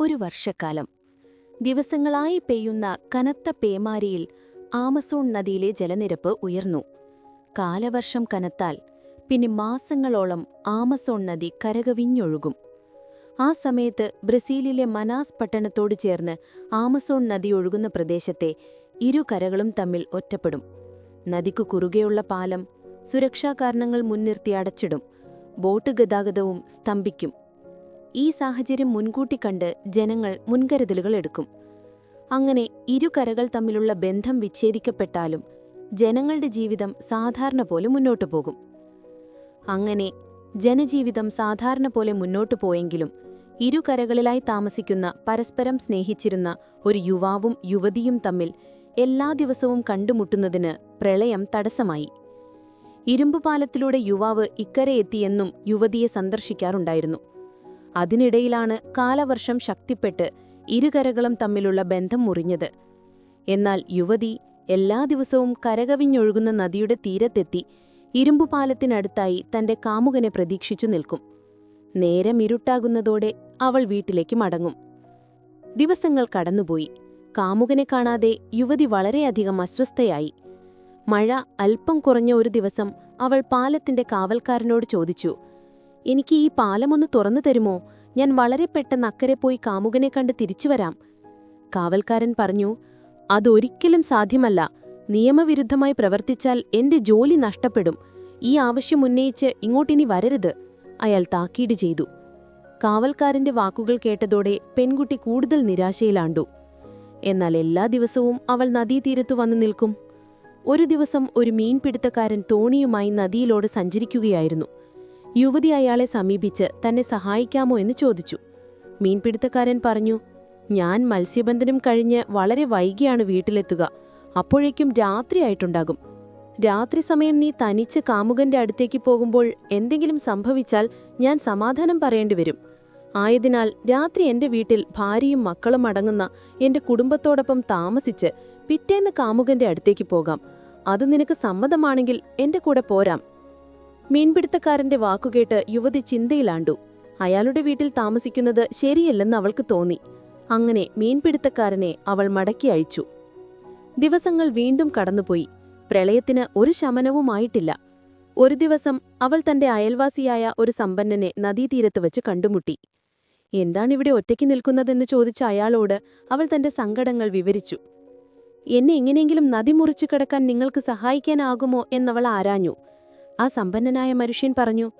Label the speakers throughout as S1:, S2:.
S1: ഒരു വർഷക്കാലം. ദിവസങ്ങളായി പെയ്യുന്ന കനത്ത പേമാരിയിൽ ആമസോൺ നദിയിലെ ജലനിരപ്പ് ഉയർന്നു. കാലവർഷം കനത്താൽ പിന്നെ മാസങ്ങളോളം ആമസോൺ നദി കരകവിഞ്ഞൊഴുകും. ആ സമയത്ത് ബ്രസീലിലെ മനാസ് പട്ടണത്തോട് ചേർന്ന് ആമസോൺ നദി ഒഴുകുന്ന പ്രദേശത്തെ ഇരു കരകളും തമ്മിൽ ഒറ്റപ്പെടും. നദിക്കു കുറുകെയുള്ള പാലം സുരക്ഷാ കാരണങ്ങൾ മുൻനിർത്തി അടച്ചിടും. ബോട്ട് ഗതാഗതവും സ്തംഭിക്കും. ഈ സാഹചര്യം മുൻകൂട്ടി കണ്ട് ജനങ്ങൾ മുൻകരുതലുകൾ എടുക്കും. അങ്ങനെ ഇരു കരകൾ തമ്മിലുള്ള ബന്ധം വിച്ഛേദിക്കപ്പെട്ടാലും ജനങ്ങളുടെ ജീവിതം സാധാരണ പോലെ മുന്നോട്ടു പോകും. അങ്ങനെ ജനജീവിതം സാധാരണ പോലെ മുന്നോട്ടു പോയെങ്കിലും ഇരു കരകളിലായി താമസിക്കുന്ന പരസ്പരം സ്നേഹിച്ചിരുന്ന ഒരു യുവാവും യുവതിയും തമ്മിൽ എല്ലാ ദിവസവും കണ്ടുമുട്ടുന്നതിന് പ്രളയം തടസ്സമായി. ഇരുമ്പുപാലത്തിലൂടെ യുവാവ് ഇക്കരെ എത്തിയെന്നും യുവതിയെ സന്ദർശിക്കാറുണ്ടായിരുന്നു. അതിനിടയിലാണ് കാലവർഷം ശക്തിപ്പെട്ട് ഇരുകരകളും തമ്മിലുള്ള ബന്ധം മുറിഞ്ഞത്. എന്നാൽ യുവതി എല്ലാ ദിവസവും കരകവിഞ്ഞൊഴുകുന്ന നദിയുടെ തീരത്തെത്തി ഇരുമ്പുപാലത്തിനടുത്തായി തന്റെ കാമുകനെ പ്രതീക്ഷിച്ചു നിൽക്കും. നേരം ഇരുട്ടാകുന്നതോടെ അവൾ വീട്ടിലേക്ക് മടങ്ങും. ദിവസങ്ങൾ കടന്നുപോയി. കാമുകനെ കാണാതെ യുവതി വളരെയധികം അസ്വസ്ഥയായി. മഴ അല്പം കുറഞ്ഞ ഒരു ദിവസം അവൾ പാലത്തിന്റെ കാവൽക്കാരനോട് ചോദിച്ചു എനിക്ക് ഈ പാലമൊന്ന് തുറന്നു തരുമോ? ഞാൻ വളരെ പെട്ടെന്ന് അക്കരെ പോയി കാമുകനെ കണ്ട് തിരിച്ചുവരാം കാവൽക്കാരൻ പറഞ്ഞു അതൊരിക്കലും സാധ്യമല്ല. നിയമവിരുദ്ധമായി പ്രവർത്തിച്ചാൽ എന്റെ ജോലി നഷ്ടപ്പെടും. ഈ ആവശ്യം ഉന്നയിച്ച് ഇങ്ങോട്ടിനി വരരുത് അയാൾ താക്കീട് ചെയ്തു. കാവൽക്കാരന്റെ വാക്കുകൾ കേട്ടതോടെ പെൺകുട്ടി കൂടുതൽ നിരാശയിലാണ്ടു. എന്നാൽ എല്ലാ ദിവസവും അവൾ നദീതീരത്തു വന്നു നിൽക്കും. ഒരു ദിവസം ഒരു മീൻപിടുത്തക്കാരൻ തോണിയുമായി നദിയിലോട് സഞ്ചരിക്കുകയായിരുന്നു. യുവതി അയാളെ സമീപിച്ച് തന്നെ സഹായിക്കാമോ എന്ന് ചോദിച്ചു. മീൻപിടുത്തക്കാരൻ പറഞ്ഞു ഞാൻ മത്സ്യബന്ധനം കഴിഞ്ഞ് വളരെ വൈകിയാണ് വീട്ടിലെത്തുക. അപ്പോഴേക്കും രാത്രിയായിട്ടുണ്ടാകും രാത്രി സമയം നീ തനിച്ച് കാമുകന്റെ അടുത്തേക്ക് പോകുമ്പോൾ എന്തെങ്കിലും സംഭവിച്ചാൽ ഞാൻ സമാധാനം പറയേണ്ടി വരും. ആയതിനാൽ രാത്രി എന്റെ വീട്ടിൽ ഭാര്യയും മക്കളും അടങ്ങുന്ന എന്റെ കുടുംബത്തോടൊപ്പം താമസിച്ച് പിറ്റേന്ന് കാമുകന്റെ അടുത്തേക്ക് പോകാം. അത് നിനക്ക് സമ്മതമാണെങ്കിൽ എന്റെ കൂടെ പോരാം. മീൻപിടുത്തക്കാരന്റെ വാക്കുകേട്ട് യുവതി ചിന്തയിലാണ്ടു. അയാളുടെ വീട്ടിൽ താമസിക്കുന്നത് ശരിയല്ലെന്ന് അവൾക്ക് തോന്നി. അങ്ങനെ മീൻപിടുത്തക്കാരനെ അവൾ മടക്കി അയച്ചു ദിവസങ്ങൾ വീണ്ടും കടന്നുപോയി. പ്രളയത്തിന് ഒരു ശമനവുമായിട്ടില്ല. ഒരു ദിവസം അവൾ തന്റെ അയൽവാസിയായ ഒരു സമ്പന്നനെ നദീതീരത്ത് വച്ച് കണ്ടുമുട്ടി. എന്താണിവിടെ ഒറ്റയ്ക്ക് നിൽക്കുന്നതെന്ന് ചോദിച്ച അയാളോട് അവൾ തന്റെ സങ്കടങ്ങൾ വിവരിച്ചു. എന്നെ എങ്ങനെയെങ്കിലും നദി മുറിച്ചു കിടക്കാൻ നിങ്ങൾക്ക് സഹായിക്കാനാകുമോ? എന്നവൾ ആരാഞ്ഞു. ആ സമ്പന്നനായ മനുഷ്യൻ പറഞ്ഞു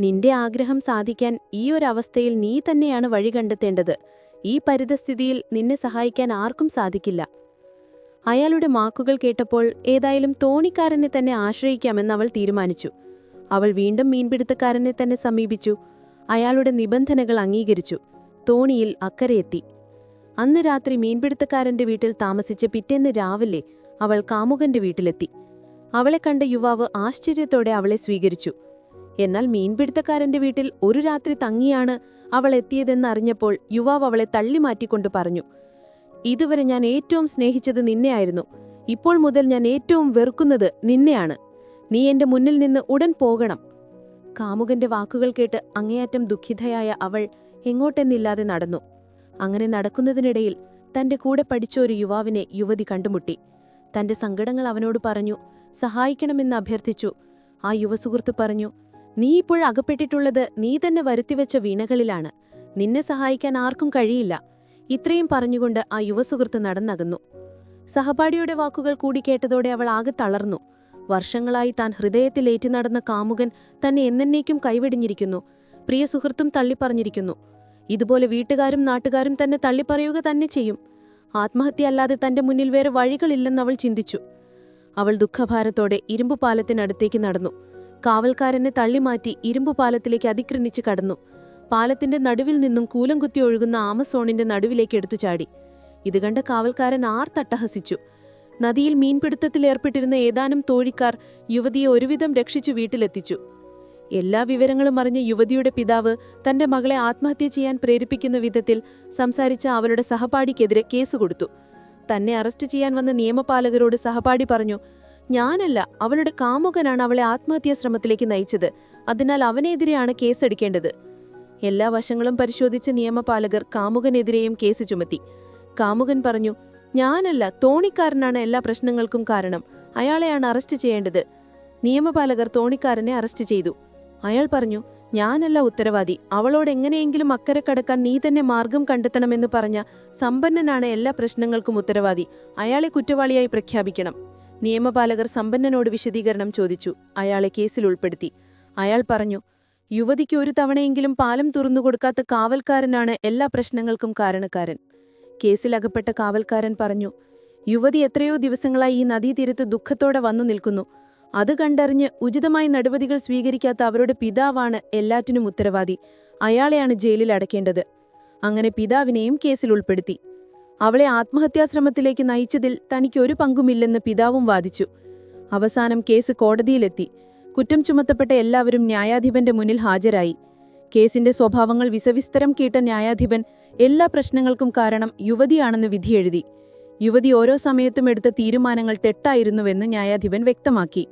S1: നിന്റെ ആഗ്രഹം സാധിക്കാൻ ഈ ഒരവസ്ഥയിൽ നീ തന്നെയാണ് വഴി കണ്ടെത്തേണ്ടത്. ഈ പരിതസ്ഥിതിയിൽ നിന്നെ സഹായിക്കാൻ ആർക്കും സാധിക്കില്ല അയാളുടെ മാക്കുകൾ കേട്ടപ്പോൾ ഏതായാലും തോണിക്കാരനെ തന്നെ ആശ്രയിക്കാമെന്ന് അവൾ തീരുമാനിച്ചു. അവൾ വീണ്ടും മീൻപിടുത്തക്കാരനെ തന്നെ സമീപിച്ചു. അയാളുടെ നിബന്ധനകൾ അംഗീകരിച്ചു. തോണിയിൽ അക്കരെയെത്തി അന്ന് രാത്രി മീൻപിടുത്തക്കാരന്റെ വീട്ടിൽ താമസിച്ച് പിറ്റേന്ന് രാവിലെ അവൾ കാമുകന്റെ വീട്ടിലെത്തി. അവളെ കണ്ട യുവാവ് ആശ്ചര്യത്തോടെ അവളെ സ്വീകരിച്ചു. എന്നാൽ മീൻപിടുത്തക്കാരന്റെ വീട്ടിൽ ഒരു രാത്രി തങ്ങിയാണ് അവൾ എത്തിയതെന്നറിഞ്ഞപ്പോൾ യുവാവ് അവളെ തള്ളിമാറ്റിക്കൊണ്ട് പറഞ്ഞു ഇതുവരെ ഞാൻ ഏറ്റവും സ്നേഹിച്ചത് നിന്നെയായിരുന്നു. ഇപ്പോൾ മുതൽ ഞാൻ ഏറ്റവും വെറുക്കുന്നത് നിന്നെയാണ്. നീ എന്റെ മുന്നിൽ നിന്ന് ഉടൻ പോകണം. കാമുകന്റെ വാക്കുകൾ കേട്ട് അങ്ങേയറ്റം ദുഃഖിതയായ അവൾ എങ്ങോട്ടെന്നില്ലാതെ നടന്നു. അങ്ങനെ നടക്കുന്നതിനിടയിൽ തന്റെ കൂടെ പഠിച്ച ഒരു യുവാവിനെ യുവതി കണ്ടുമുട്ടി. തന്റെ സങ്കടങ്ങൾ അവനോട് പറഞ്ഞു സഹായിക്കണമെന്ന് അഭ്യർത്ഥിച്ചു. ആ യുവസുഹൃത്ത് പറഞ്ഞു നീ ഇപ്പോൾ അകപ്പെട്ടിട്ടുള്ളത് നീ തന്നെ വരുത്തിവെച്ച വീണകളിലാണ്. നിന്നെ സഹായിക്കാൻ ആർക്കും കഴിയില്ല. ഇത്രയും പറഞ്ഞുകൊണ്ട് ആ യുവസുഹൃത്ത് നടന്നകന്നു. സഹപാഠിയുടെ വാക്കുകൾ കൂടി കേട്ടതോടെ അവൾ ആകെ തളർന്നു. വർഷങ്ങളായി താൻ ഹൃദയത്തിലേറ്റി നടന്ന കാമുകൻ തന്നെ എന്നേക്കും കൈവെടിഞ്ഞിരിക്കുന്നു. പ്രിയ സുഹൃത്തും തള്ളിപ്പറഞ്ഞിരിക്കുന്നു. ഇതുപോലെ വീട്ടുകാരും നാട്ടുകാരും തന്നെ തള്ളിപ്പറയുക തന്നെ ചെയ്യും. ആത്മഹത്യ അല്ലാതെ തന്റെ മുന്നിൽ വേറെ വഴികളില്ലെന്ന് അവൾ ചിന്തിച്ചു. അവൾ ദുഃഖഭാരത്തോടെ ഇരുമ്പുപാലത്തിനടുത്തേക്ക് നടന്നു. കാവൽക്കാരനെ തള്ളിമാറ്റി ഇരുമ്പുപാലത്തിലേക്ക് അതിക്രമിച്ച് കടന്നു. പാലത്തിന്റെ നടുവിൽ നിന്നും കൂലം കുത്തി ഒഴുകുന്ന ആമസോണിന്റെ നടുവിലേക്ക് എടുത്തു ചാടി. ഇത് കണ്ട കാവൽക്കാരൻ ആർ തട്ടഹസിച്ചു. നദിയിൽ മീൻപിടുത്തത്തിലേർപ്പെട്ടിരുന്ന ഏതാനും തോഴിക്കാർ യുവതിയെ ഒരുവിധം രക്ഷിച്ചു വീട്ടിലെത്തിച്ചു. എല്ലാ വിവരങ്ങളും അറിഞ്ഞ യുവതിയുടെ പിതാവ് തന്റെ മകളെ ആത്മഹത്യ ചെയ്യാൻ പ്രേരിപ്പിക്കുന്ന വിധത്തിൽ സംസാരിച്ച അവളുടെ സഹപാഠിക്കെതിരെ കേസ് കൊടുത്തു. തന്നെ അറസ്റ്റ് ചെയ്യാൻ വന്ന നിയമപാലകരോട് സഹപാഠി പറഞ്ഞു ഞാനല്ല അവളുടെ കാമുകനാണ് അവളെ ആത്മഹത്യാ ശ്രമത്തിലേക്ക് നയിച്ചത്. അതിനാൽ അവനെതിരെയാണ് കേസെടുക്കേണ്ടത്.
S2: എല്ലാ വശങ്ങളും പരിശോധിച്ച നിയമപാലകർ കാമുകനെതിരെയും കേസ് ചുമത്തി. കാമുകൻ പറഞ്ഞു ഞാനല്ല തോണിക്കാരനാണ് എല്ലാ പ്രശ്നങ്ങൾക്കും കാരണം. അയാളെയാണ് അറസ്റ്റ് ചെയ്യേണ്ടത്. നിയമപാലകർ തോണിക്കാരനെ അറസ്റ്റ് ചെയ്തു. അയാൾ പറഞ്ഞു ഞാനല്ല ഉത്തരവാദി. അവളോട് എങ്ങനെയെങ്കിലും അക്കരെ കടക്കാൻ നീ തന്നെ മാർഗം കണ്ടെത്തണമെന്ന് പറഞ്ഞ സമ്പന്നനാണ് എല്ലാ പ്രശ്നങ്ങൾക്കും ഉത്തരവാദി. അയാളെ കുറ്റവാളിയായി പ്രഖ്യാപിക്കണം. നിയമപാലകർ സമ്പന്നനോട് വിശദീകരണം ചോദിച്ചു. അയാളെ കേസിൽ ഉൾപ്പെടുത്തി. അയാൾ പറഞ്ഞു യുവതിക്ക് ഒരു തവണയെങ്കിലും പാലം തുറന്നു കൊടുക്കാത്ത കാവൽക്കാരനാണ് എല്ലാ പ്രശ്നങ്ങൾക്കും കാരണക്കാരൻ. കേസിൽ അകപ്പെട്ട കാവൽക്കാരൻ പറഞ്ഞു യുവതി എത്രയോ ദിവസങ്ങളായി ഈ നദീതീരത്ത് ദുഃഖത്തോടെ വന്നു നിൽക്കുന്നു. അത് കണ്ടറിഞ്ഞ് ഉചിതമായി നടപടികൾ സ്വീകരിക്കാത്ത അവരുടെ പിതാവാണ് എല്ലാറ്റിനും ഉത്തരവാദി. അയാളെയാണ് ജയിലിൽ അടക്കേണ്ടത് അങ്ങനെ പിതാവിനെയും കേസിൽ ഉൾപ്പെടുത്തി. അവളെ ആത്മഹത്യാശ്രമത്തിലേക്ക് നയിച്ചതിൽ തനിക്ക് ഒരു പങ്കുമില്ലെന്ന് പിതാവും വാദിച്ചു. അവസാനം കേസ് കോടതിയിലെത്തി. കുറ്റം ചുമത്തപ്പെട്ട എല്ലാവരും ന്യായാധിപന്റെ മുന്നിൽ ഹാജരായി. കേസിന്റെ സ്വഭാവങ്ങൾ വിസവിസ്തരം കേട്ട ന്യായാധിപൻ എല്ലാ പ്രശ്നങ്ങൾക്കും കാരണം യുവതിയാണെന്ന് വിധിയെഴുതി. യുവതി ഓരോ സമയത്തും എടുത്ത തീരുമാനങ്ങൾ തെറ്റായിരുന്നുവെന്ന് ന്യായാധിപൻ വ്യക്തമാക്കി.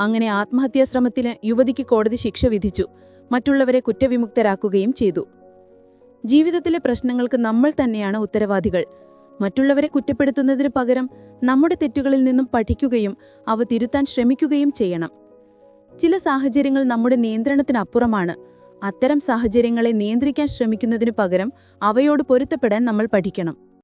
S2: അങ്ങനെ ആത്മഹത്യാശ്രമത്തിന് യുവതിക്ക് കോടതി ശിക്ഷ വിധിച്ചു. മറ്റുള്ളവരെ കുറ്റവിമുക്തരാക്കുകയും ചെയ്തു. ജീവിതത്തിലെ പ്രശ്നങ്ങൾക്ക് നമ്മൾ തന്നെയാണ് ഉത്തരവാദികൾ. മറ്റുള്ളവരെ കുറ്റപ്പെടുത്തുന്നതിന് പകരം നമ്മുടെ തെറ്റുകളിൽ നിന്നും പഠിക്കുകയും അവ തിരുത്താൻ ശ്രമിക്കുകയും ചെയ്യണം. ചില സാഹചര്യങ്ങൾ നമ്മുടെ നിയന്ത്രണത്തിനപ്പുറമാണ്. അത്തരം സാഹചര്യങ്ങളെ നിയന്ത്രിക്കാൻ ശ്രമിക്കുന്നതിനു പകരം അവയോട് പൊരുത്തപ്പെടാൻ നമ്മൾ പഠിക്കണം.